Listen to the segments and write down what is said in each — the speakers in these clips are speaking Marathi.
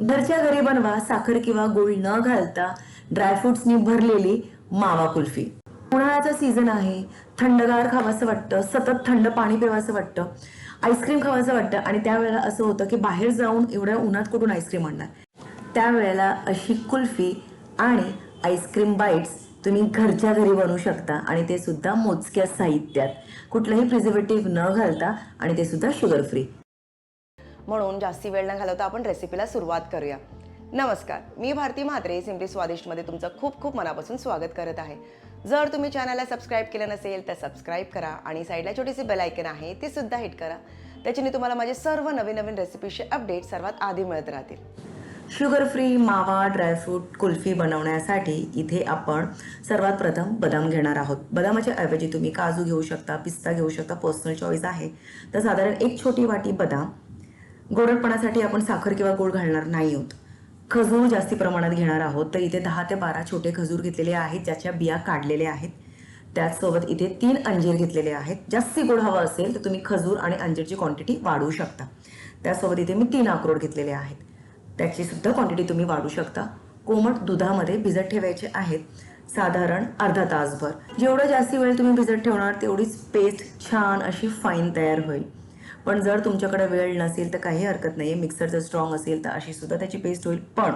घरच्या घरी बनवा साखर किंवा गुळ न घालता ड्रायफ्रुट्सनी भरलेली मावा कुल्फी. उन्हाळ्याचा सीझन आहे थंडगार खावासं वाटतं सतत थंड पाणी पिवासं वाटतं आईस्क्रीम खावायचं वाटतं आणि त्यावेळेला असं होतं की बाहेर जाऊन एवढ्या उन्हात कुठून आईस्क्रीम आणणार? त्यावेळेला अशी कुल्फी आणि आईस्क्रीम बाईट्स तुम्ही घरच्या घरी बनवू शकता आणि ते सुद्धा मोजक्या साहित्यात. कुठलंही प्रिझर्वेटिव्ह न घालता आणि ते सुद्धा शुगर फ्री म्हणून जास्ती वेळ न घालवता आपण रेसिपीला सुरुवात करूया. नमस्कार मी भारती म्हात्रे सिम्पली स्वादिष्टमध्ये तुमचं खूप खूप मनापासून स्वागत करत आहे. जर तुम्ही चॅनलला सबस्क्राईब केलं नसेल तर सबस्क्राईब करा आणि साईडला छोटीशी बेलायकन आहे ते सुद्धा हिट करा. त्याच्याने तुम्हाला माझे सर्व नवीन नवीन रेसिपीचे अपडेट सर्वात आधी मिळत राहतील. Sugar free mawa dry fruit kulfi बनवण्यासाठी इथे आपण सर्वात प्रथम बदाम घेणार आहोत. बदामाच्या ऐवजी तुम्ही काजू घेऊ शकता पिस्ता घेऊ शकता पर्सनल चॉईस आहे. तर साधारण एक छोटी वाटी बदाम गोडटपणासाठी आपण साखर किंवा गोड घालणार नाही आहोत. खजूर जास्ती प्रमाणात घेणार आहोत. तर इथे दहा ते बारा छोटे खजूर घेतलेले आहेत ज्याच्या बिया काढलेल्या आहेत. त्याचसोबत इथे तीन अंजीर घेतलेले आहेत. जास्ती गोड हवं असेल तर तुम्ही खजूर आणि अंजीरची क्वांटिटी वाढवू शकता. त्यासोबत इथे मी तीन अक्रोड घेतलेले आहेत. त्याची सुद्धा क्वांटिटी तुम्ही वाढू शकता. कोमट दुधामध्ये भिजत ठेवायचे आहेत. साधारण अर्धा तासभर. जेवढं जास्ती वेळ तुम्ही भिजत ठेवणार तेवढीच पेस्ट छान अशी फाईन तयार होईल. पण जर तुमच्याकडे वेळ नसेल तर काही हरकत नाही मिक्सर जर स्ट्रॉंग असेल तर अशी सुद्धा त्याची पेस्ट होईल. पण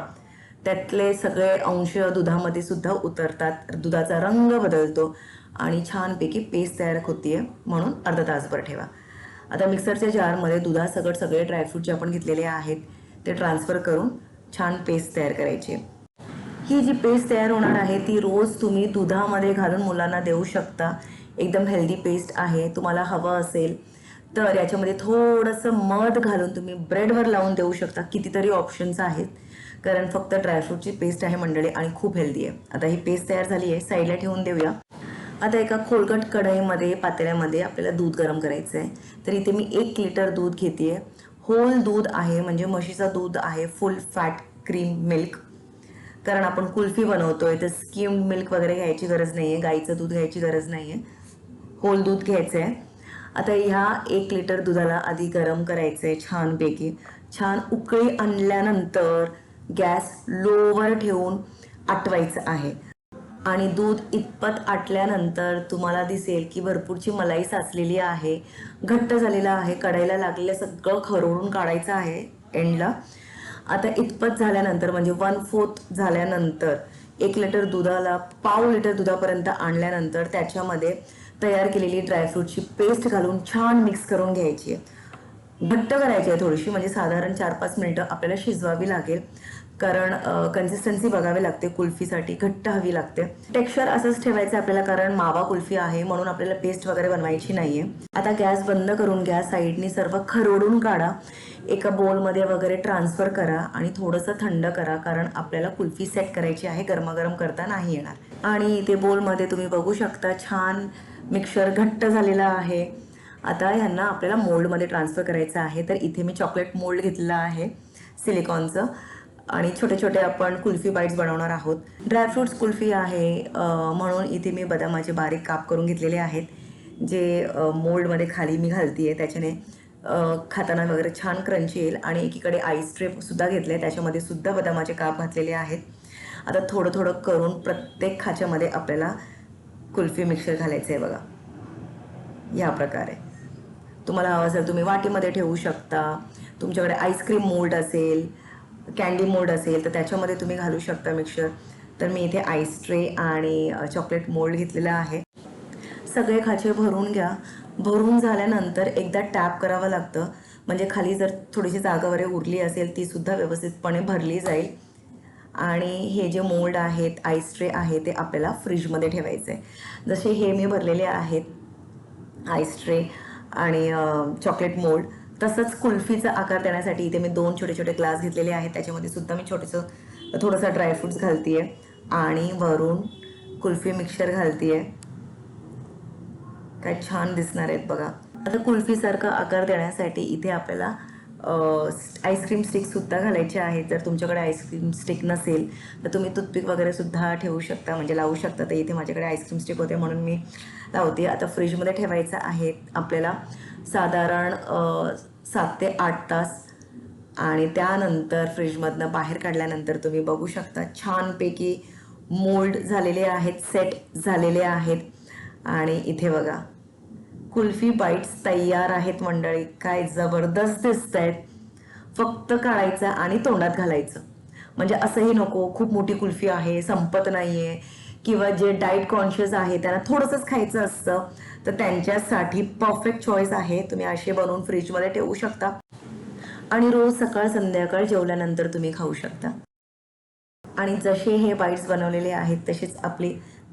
त्यातले सगळे अंश दुधामध्ये सुद्धा उतरतात. दुधाचा रंग बदलतो आणि छानपैकी पेस्ट तयार होतीये म्हणून अर्धा तासभर ठेवा. आता मिक्सरच्या जारमध्ये दुधासकट सगळे ड्रायफ्रूट जे आपण घेतलेले आहेत ते ट्रान्सफर करून छान पेस्ट तयार करायची. ही जी पेस्ट तयार होणार आहे ती रोज तुम्ही दुधामध्ये घालून मुलांना देऊ शकता. एकदम हेल्दी पेस्ट आहे. तुम्हाला हवं असेल तर याच्यामध्ये थोडंसं मध घालून तुम्ही ब्रेडवर लावून देऊ शकता. कितीतरी ऑप्शन्स आहेत. कारण फक्त ड्रायफ्रूटची पेस्ट आहे मंडळी आणि खूप हेल्दी आहे. आता ही पेस्ट तयार झाली आहे. साईडला ठेवून देऊया. आता एका खोलकट कढईमध्ये पातेल्यामध्ये आपल्याला दूध गरम करायचं आहे तर इथे मी एक लिटर दूध घेते होल दूध आहे म्हणजे म्हशीचं दूध आहे फुल फॅट क्रीम मिल्क कारण आपण कुल्फी बनवतोय तर स्कीम मिल्क वगैरे घ्यायची गरज नाही आहे गाईचं दूध घ्यायची गरज नाही आहे होल दूध घ्यायचं आहे आता ह्या एक लिटर दुधाला आधी गरम करायचं आहे छानपैकी. छान उकळी आणल्यानंतर गॅस लोवर ठेवून आटवायचं आहे. आणि दूध इतपत आटल्यानंतर तुम्हाला दिसेल की भरपूरची मलाई साचलेली आहे घट्ट झालेलं आहे कढाईला लागलेलं सगळं खरवडून काढायचं आहे एंडला. आता इतपत झाल्यानंतर म्हणजे वन फोर्थ झाल्यानंतर एक लिटर दुधाला पाव लिटर दुधापर्यंत आणल्यानंतर त्याच्यामध्ये तयार केलेली ड्रायफ्रूटची पेस्ट घालून छान मिक्स करून घ्यायची आहे. घट्ट करायची आहे थोडीशी म्हणजे साधारण चार पाच मिनटं आपल्याला शिजवावी लागेल. कारण कन्सिस्टन्सी बघावी लागते कुल्फीसाठी घट्ट हवी लागते. टेक्स्चर असंच ठेवायचं आपल्याला कारण मावा कुल्फी आहे म्हणून आपल्याला पेस्ट वगैरे बनवायची नाहीये. आता गॅस बंद करून घ्या साईडनी सर्व खरडून काढा. एका बोलमध्ये वगैरे ट्रान्सफर करा आणि थोडंसं थंड करा कारण आपल्याला कुल्फी सेट करायची आहे गरमागरम करता नाही येणार. आणि ते बोलमध्ये तुम्ही बघू शकता छान मिक्सर घट्ट झालेला आहे. आता ह्यांना आपल्याला मोल्डमध्ये ट्रान्सफर करायचं आहे. तर इथे मी चॉकलेट मोल्ड घेतलेला आहे सिलिकॉनचं आणि छोटे छोटे आपण कुल्फी बाईट्स बनवणार आहोत. ड्रायफ्रुट्स कुल्फी आहे. म्हणून इथे मी बदामाचे बारीक काप करून घेतलेले आहेत. जे मोल्डमध्ये खाली मी घालते आहे त्याच्याने खाताना वगैरे छान क्रंची येईल. आणि एकीकडे आईस ट्रेपसुद्धा सुद्धा आहे त्याच्यामध्ये सुद्धा बदामाचे काप घातलेले आहेत. आता थोडं थोडं करून प्रत्येक खाच्यामध्ये आपल्याला कुल्फी मिक्सर घालायचं आहे बघा. या प्रकारे. तुम्हाला हवं असेल तुम्ही वाटीमध्ये ठेवू शकता. तुमच्याकडे आईस्क्रीम मोल्ड असेल कॅन्डी मोल्ड असेल तर त्याच्यामध्ये तुम्ही घालू शकता मिक्सर तर मी इथे आईस ट्रे आणि चॉकलेट मोल्ड घेतलेला आहे. सगळे खाचे भरून घ्या. भरून झाल्यानंतर एकदा टॅप करावं लागतं. म्हणजे खाली जर थोडीशी जागा वगैरे उरली असेल तीसुद्धा व्यवस्थितपणे भरली जाईल. आणि हे जे मोल्ड आहेत आईस ट्रे आहे ते आपल्याला फ्रीजमध्ये ठेवायचं आहे जसे हे मी भरलेले आहेत आईस ट्रे आणि चॉकलेट मोल्ड तसंच कुल्फीचा आकार देण्यासाठी इथे मी दोन छोटे छोटे ग्लास घेतलेले आहेत. त्याच्यामध्ये सुद्धा मी छोटेसं थोडंसं ड्रायफ्रूट्स घालते आहे आणि वरून कुल्फी मिक्सर घालते आहे काय छान दिसणार आहेत बघा. आता कुल्फीसारखा आकार देण्यासाठी इथे आपल्याला आईस्क्रीम स्टिकसुद्धा घालायचे आहेत. जर तुमच्याकडे आईस्क्रीम स्टिक नसेल तर तुम्ही टूथपिक वगैरेसुद्धा ठेवू शकता म्हणजे लावू शकता. तर इथे माझ्याकडे आईस्क्रीम स्टिक होते म्हणून मी लावते. आता फ्रीजमध्ये ठेवायचं आहे आपल्याला साधारण सात ते आठ तास. आणि त्यानंतर फ्रीजमधनं बाहेर काढल्यानंतर तुम्ही बघू शकता छानपैकी मोल्ड झालेले आहेत सेट झालेले आहेत. आणि इथे बघा कुल्फी बाईट्स तयार आहेत मंडळी. काय जबरदस्त दिसत आहेत. फक्त काढायचं आणि तोंडात घालायचं. म्हणजे असंही नको खूप मोठी कुल्फी आहे संपत नाहीये. किंवा जे डाएट कॉन्शियस आहे त्यांना थोडंसंच खायचं असतं तर त्यांच्यासाठी परफेक्ट चॉईस आहे. तुम्ही असे बनवून फ्रीजमध्ये ठेवू शकता. आणि रोज सकाळ संध्याकाळ जेवल्यानंतर तुम्ही खाऊ शकता. आणि जसे हे बाईट्स बनवलेले आहेत तसेच आपली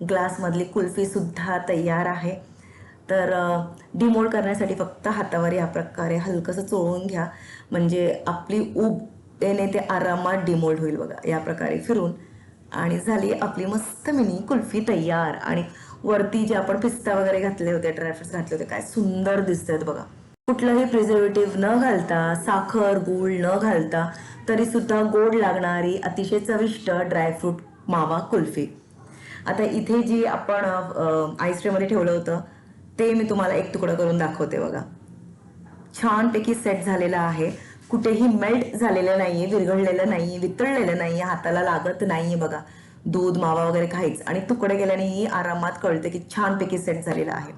ग्लासमधली कुल्फी सुद्धा तयार आहे. तर डिमोल्ड करण्यासाठी फक्त हातावर या प्रकारे हलकंसं चोळून घ्या. म्हणजे आपली उब येणे ते आरामात डिमोल्ड होईल बघा या प्रकारे फिरून. आणि झाली आपली मस्त मिनी कुल्फी तयार. आणि वरती जे आपण पिस्ता वगैरे घातले होते ड्रायफ्रुट्स घातले होते काय सुंदर दिसत आहेत बघा. कुठलंही प्रिझर्वेटिव्ह न घालता साखर गूळ न घालता तरी सुद्धा गोड लागणारी अतिशय चविष्ट ड्रायफ्रूट मावा कुल्फी. आता इथे जी आपण आईसमध्ये ठेवलं होतं ते मी तुम्हाला एक तुकडा करून दाखवते बघा. छानपैकी सेट झालेला आहे. कुठेही मेल्ट झालेलं नाहीये विरघळलेलं नाहीये वितळलेलं नाहीये हाताला लागत नाहीये बघा. दूध मावा वगैरे खायच आणि तुकडे गेल्यानेही आरामात कळते की छानपैकी सेट झालेला आहे.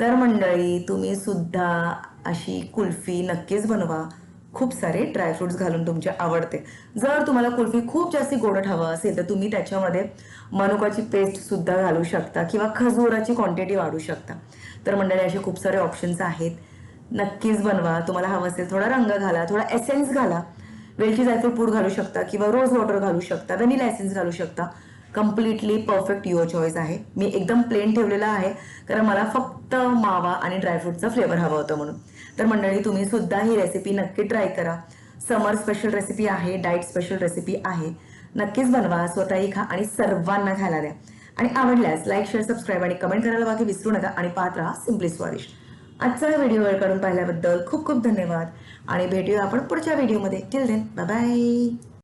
तर मंडळी तुम्ही सुद्धा अशी कुल्फी नक्कीच बनवा. खूप सारे ड्रायफ्रुट्स घालून तुमचे आवडते. जर तुम्हाला कुल्फी खूप जास्त गोडट हवं असेल तर तुम्ही त्याच्यामध्ये मनुकाची पेस्ट सुद्धा घालू शकता किंवा खजुराची क्वांटिटी वाढू शकता. तर मंडळी असे खूप सारे ऑप्शन्स आहेत. नक्कीच बनवा. तुम्हाला हवं असेल थोडा रंग घाला थोडा एसेन्स घाला. वेलची जायफळ पूड घालू शकता किंवा रोज वॉटर घालू शकता व्हॅनिला एसेन्स घालू शकता. कम्प्लिटली परफेक्ट युअर चॉईस आहे. मी एकदम प्लेन ठेवलेला आहे. कारण मला फक्त मावा आणि ड्रायफ्रूटचा फ्लेवर हवा होता म्हणून. तर मंडळी तुम्ही सुद्धा ही रेसिपी नक्की ट्राय करा. समर स्पेशल रेसिपी आहे डाईट स्पेशल रेसिपी आहे. नक्कीच बनवा स्वतःही खा आणि सर्वांना खायला द्या. आणि आवडल्यास लाईक शेअर सबस्क्राईब आणि कमेंट करायला बाकी विसरू नका आणि पाहत राहा सिम्पली स्वादिष्ट आजचा व्हिडिओ वेळ काढून पाहिल्याबद्दल खूप खूप धन्यवाद. आणि भेटूया आपण पुढच्या व्हिडिओमध्ये टिल देन बाय